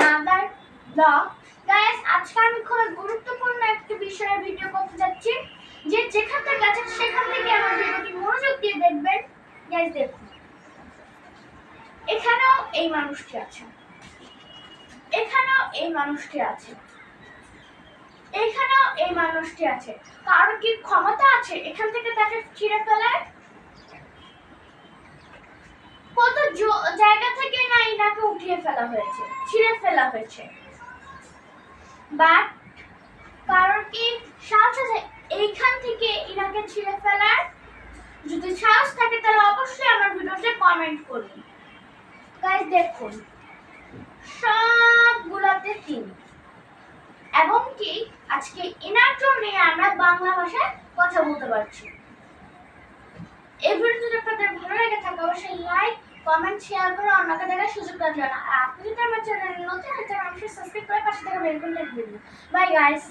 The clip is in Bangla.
নাগার ব্লগ গাইস আজকে আমি খুব গুরুত্বপূর্ণ একটি বিষয়ে ভিডিও করতে যাচ্ছি, যে যেখান থেকে সেখান থেকে আমার ভিডিওটি মনোযোগ দিয়ে দেখবেন। গাইস দেখুন। এখানেও এই মানুষটি আছে। এখানেও এই মানুষটি আছে। এখানেও এই মানুষটি আছে। কারণ কি ক্ষমতা আছে এখান থেকে তাকে ছিঁড়ে ফেলার ফেলা হয়েছে, ছিঁড়ে ফেলা হয়েছে। কারণ কি? সাহস আছে। এইখান থেকে ছিঁড়ে ফেলার। যদি সাহস থাকে, তাহলে অবশ্যই আমার ভিডিওতে কমেন্ট করুন। গাইস দেখুন। সবগুলাতে তিন। এবং কি? আজকে এনার জন্য আমরা বাংলা ভাষায় কথা বলতে পারছি এই ভিডিও যদি আপনাদের ভালো লেগে থাকে অবশ্যই লাইক কমেন্ট শেয়ার করে অন্যকে দেখার সুযোগ দেবেন আর আপনি যদি আমার চ্যানেল নতুন থাকেন, অবশ্যই সাবস্ক্রাইব করে পাশে থাকা বেলকুন বাই গাইস